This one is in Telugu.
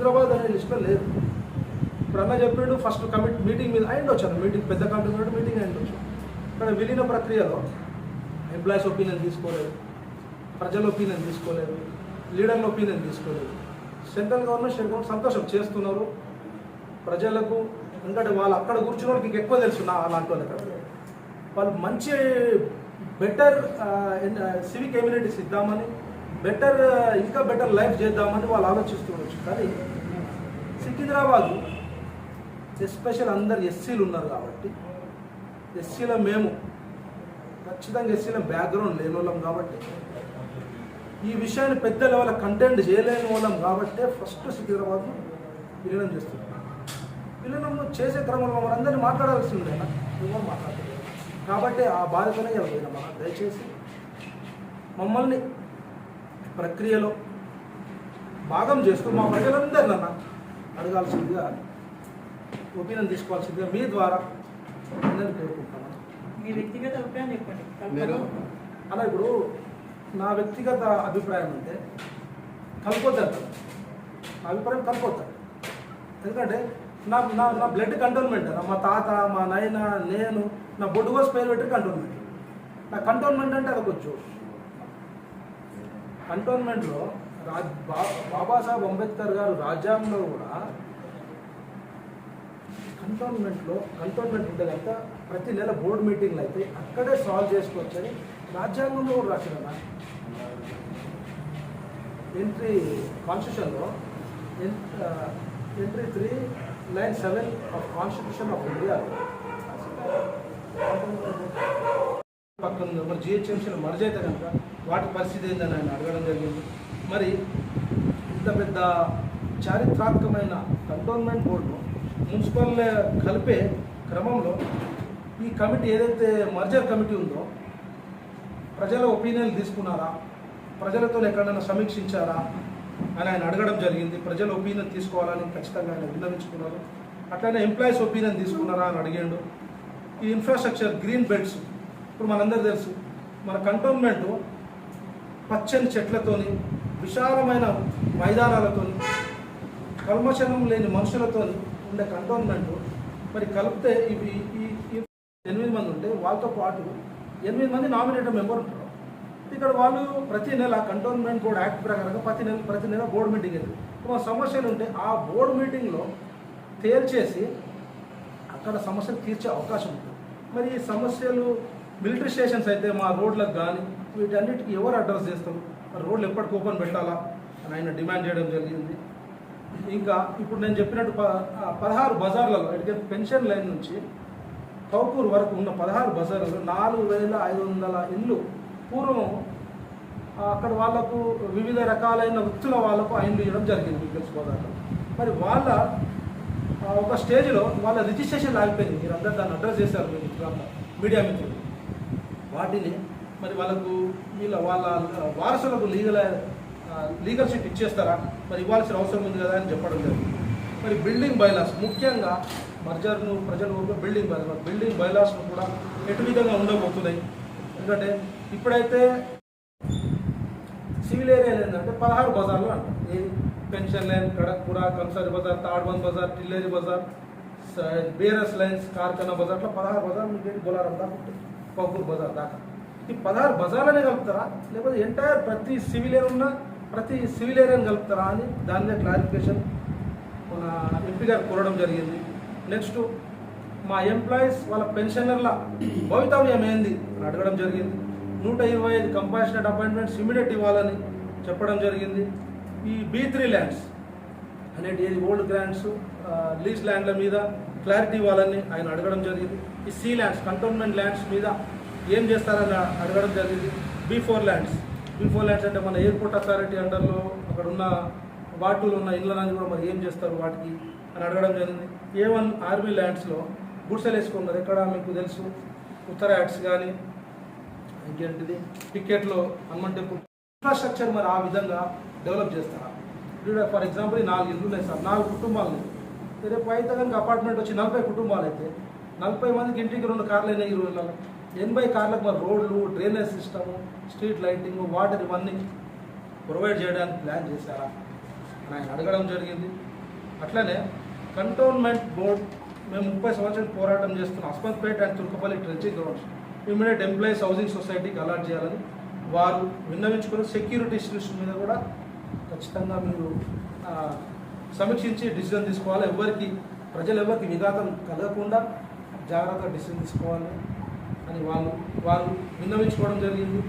హైదరాబాద్ అనే లిస్ట్లో లేదు. ఇప్పుడు అన్న చెప్పాడు ఫస్ట్ కమిట్ మీటింగ్ మీద అయింది వచ్చాను. మీటింగ్ పెద్ద కమిటీ ఉన్నట్టు మీటింగ్ అయింది వచ్చాను. కానీ విలీన ప్రక్రియలో ఎంప్లాయీస్ ఒపీనియన్ తీసుకోలేదు. ప్రజల ఒపీనియన్ తీసుకోలేదు. లీడర్ల ఒపీనియన్ తీసుకోలేదు. సెంట్రల్ గవర్నమెంట్ స్టేట్ గవర్నమెంట్ సంతోషం చేస్తున్నారు. ప్రజలకు ఎందుకంటే వాళ్ళు అక్కడ కూర్చున్న వాళ్ళకి ఎక్కువ తెలుసు నా అలాంటి వాళ్ళకి. వాళ్ళు మంచి బెటర్ సివిక్ ఎమ్యూనిటీస్ ఇద్దామని బెటర్ ఇంకా బెటర్ లైఫ్ చేద్దామని వాళ్ళు ఆలోచిస్తుండొచ్చు కానీ సికింద్రాబాదు ఎస్పెషల్ అందరు ఎస్సీలు ఉన్నారు కాబట్టి ఎస్సీలో మేము ఖచ్చితంగా ఎస్సీల బ్యాక్గ్రౌండ్ లేని వాళ్ళం కాబట్టి ఈ విషయాన్ని పెద్ద లెవెల్ కంటెంట్ చేయలేని వాళ్ళం కాబట్టి ఫస్ట్ సికింద్రాబాద్ను విలీనం చేస్తున్నాం విలీనం చేసే క్రమంలో మమ్మల్ని అందరినీ మాట్లాడాల్సి ఉండేనా ఎవరు మాట్లాడలేదు. కాబట్టి ఆ బాధ్యతనే ఎవరైనా దయచేసి మమ్మల్ని ప్రక్రియలో భాగం చేస్తూ మా ప్రజలందరినీ అన్న అడగాల్సిందిగా ఒపీనియన్ తీసుకోవాల్సిందిగా మీ ద్వారా అందరినీ కోరుకుంటున్నాను. మీ వ్యక్తిగత అభిప్రాయం చెప్పండి. మీరు? అలా ఇప్పుడు నా వ్యక్తిగత అభిప్రాయం అంటే కలుపుకోద్దు నా అభిప్రాయం కలుపుకోద్దు ఎందుకంటే నా నా నా బ్లడ్ కంటోన్మెంట్ అన్న మా తాత మా నాయన నేను నా బొడ్డుగోస్ పేరు పెట్టి కంటోన్మెంట్ నా కంటోన్మెంట్ అంటే అదొక జోష్ కంటోన్మెంట్లో రాజ్ బా బాబాసాహెబ్ అంబేద్కర్ గారు రాజ్యాంగంలో కూడా కంటోన్మెంట్లో కంటోన్మెంట్ ఉంటే కనుక ప్రతి నెల బోర్డు మీటింగ్లు అయితే అక్కడే సాల్వ్ చేసుకోవచ్చని రాజ్యాంగంలో కూడా రాసిరన్నా ఎంట్రీ కాన్స్టిట్యూషన్లో entry three line seven of constitution of India పక్కన మరి జిహెచ్ఎంసీలో మర్జ్ అయితే కనుక వాటి పరిస్థితి ఏందని ఆయన అడగడం జరిగింది. మరి ఇంత పెద్ద చారిత్రాత్మకమైన కంటోన్మెంట్ బోర్డు మున్సిపల్ కలిపే క్రమంలో ఈ కమిటీ ఏదైతే మర్జర్ కమిటీ ఉందో ప్రజల ఒపీనియన్ తీసుకున్నారా? ప్రజలతో ఎక్కడైనా సమీక్షించారా? అని ఆయన అడగడం జరిగింది. ప్రజల ఒపీనియన్ తీసుకోవాలని ఖచ్చితంగా ఆయన విన్నవించుకున్నారు. అట్లనే ఎంప్లాయీస్ ఒపీనియన్ తీసుకున్నారా అని అడిగాడు. ఈ ఇన్ఫ్రాస్ట్రక్చర్ గ్రీన్ బెడ్స్ ఇప్పుడు మనందరూ తెలుసు. మన కంటోన్మెంట్ పచ్చని చెట్లతోని విశాలమైన మైదానాలతోని కల్మశనం లేని మనుషులతోని ఉండే కంటోన్మెంట్. మరి కలిపితే ఇవి ఈ ఎనిమిది మంది ఉంటే వాళ్ళతో పాటు ఎనిమిది మంది నామినేటెడ్ మెంబర్ ఉంటారు. ఇక్కడ వాళ్ళు ప్రతి నెల కంటోన్మెంట్ బోర్డు యాక్ట్ ప్రకారంగా ప్రతి నెల ప్రతి నెల బోర్డు మీటింగ్ అయితే సమస్యలు ఉంటే ఆ బోర్డు మీటింగ్లో తేల్చేసి అక్కడ సమస్యలు తీర్చే అవకాశం ఉంటుంది. మరి ఈ సమస్యలు మిలిటరీ స్టేషన్స్ అయితే మా రోడ్లకు కానీ వీటన్నిటికీ ఎవరు అడ్రస్ చేస్తారు? రోడ్లు ఎప్పటికి ఓపెన్ పెట్టాలా? అని ఆయన డిమాండ్ చేయడం జరిగింది. ఇంకా ఇప్పుడు నేను చెప్పినట్టు ప పదహారు బజార్లలో అంటే పెన్షన్ లైన్ నుంచి కౌకూర్ వరకు ఉన్న పదహారు బజార్లలో నాలుగు వేల ఐదు వందల ఇల్లు పూర్వం అక్కడ వాళ్ళకు వివిధ రకాలైన వృత్తుల వాళ్ళకు ఆయనలు ఇవ్వడం జరిగింది పీపుల్స్ బజార్లో మరి వాళ్ళ ఒక స్టేజ్లో వాళ్ళ రిజిస్ట్రేషన్ ఆగిపోయింది మీరు అందరు దాన్ని అడ్రస్ చేశారు మీ మిత్రులంతా మీడియా మిత్రులు. వాటిని మరి వాళ్ళకు వీళ్ళ వాళ్ళ వారసులకు లీగల్ లీగల్ షిప్ ఇచ్చేస్తారా? మరి ఇవ్వాల్సిన అవసరం ఉంది కదా అని చెప్పడం జరిగింది. మరి బిల్డింగ్ బైలాస్ ముఖ్యంగా మర్జర్ను ప్రజలు ఊరికే బిల్డింగ్ బైలాస్ బిల్డింగ్ బైలాస్ను కూడా ఎటు విధంగా ఉండబోతున్నాయి? ఎందుకంటే ఇప్పుడైతే సివిల్ ఏరియాలు ఏంటంటే పదహారు బజార్లు అంటారు పెన్షన్ లైన్ కడక్పుర కంసారి బజార్ తాడ్బంద్ బజార్ టిల్లేరి బజార్ స- లైన్స్ కార్ఖానా బజార్ ఇట్లా పదహారు బజార్ మీకు బొలారం దాకా ఉంటుంది పౌపూర్ బజార్ దాకా. ఈ పదహారు బజార్లనే కలుపుతారా? లేకపోతే ఎంటైర్ ప్రతి సివిల్ ఏరియా ఉన్న ప్రతి సివిల్ ఏరియాని కలుపుతారా అని దాని మీద క్లారిఫికేషన్ మన ఎంపీ గారు కోరడం జరిగింది. నెక్స్ట్ మా ఎంప్లాయీస్ వాళ్ళ పెన్షనర్ల భవితవ్యం ఏంది అని అడగడం జరిగింది. నూట ఇరవై ఐదు కంపాషనెట్ అపాయింట్మెంట్స్ ఇమీడియట్ ఇవ్వాలని చెప్పడం జరిగింది. ఈ బీ త్రీ ల్యాండ్స్ అనేటి ఏది? ఓల్డ్ గ్రాండ్స్ లీజ్ ల్యాండ్ల మీద క్లారిటీ ఇవ్వాలని ఆయన అడగడం జరిగింది. ఈ సీ ల్యాండ్స్ కంటోన్మెంట్ ల్యాండ్స్ మీద ఏం చేస్తారని అడగడం జరిగింది. B four lands B four lands అంటే మన ఎయిర్పోర్ట్ అథారిటీ అండర్లో అక్కడ ఉన్న వాటిలో ఉన్న ఇళ్ళని కూడా మరి ఏం చేస్తారు వాటికి అని అడగడం జరిగింది. ఏ వన్ ఆర్మీ ల్యాండ్స్లో గుడిసెలు వేసుకున్నారు ఎక్కడ మీకు తెలుసు? ఉత్తర యాడ్స్ కానీ ఇంకేంటిది? టికెట్లో హనుమాన్ టెంపుల్. ఇన్ఫ్రాస్ట్రక్చర్ మరి ఆ విధంగా డెవలప్ చేస్తారా? ఇప్పుడు ఫర్ ఎగ్జాంపుల్ నాలుగు ఇల్లు ఉన్నాయి సార్. నాలుగు కుటుంబాలు రేపు అయితే కనుక అపార్ట్మెంట్ వచ్చి నలభై కుటుంబాలు అయితే నలభై మందికి ఇంటికి రెండు కార్లు అయినాయి ఇరవై నెలలు ఎనభై కార్లకు మరి రోడ్లు drainage system street lighting water ఇవన్నీ ప్రొవైడ్ చేయడానికి ప్లాన్ చేశారా? అని ఆయన అడగడం జరిగింది. అట్లనే కంటోన్మెంట్ బోర్డ్ మేము ముప్పై సంవత్సరాలు పోరాటం చేస్తున్న. Asmathpet and Turkapalli trenching grounds immediate employees housing సొసైటీకి అలర్ట్ చేయాలని వారు విన్నవించుకుని సెక్యూరిటీ ఇష్యూస్ మీద కూడా ఖచ్చితంగా మీరు సమీక్షించి డిసిజన్ తీసుకోవాలి. ఎవరికి ప్రజలు ఎవరికి విఘాతం కలగకుండా జాగ్రత్త డిసిజన్ తీసుకోవాలి. అని వాళ్ళు వాళ్ళు విన్నవించుకోవడం జరిగింది.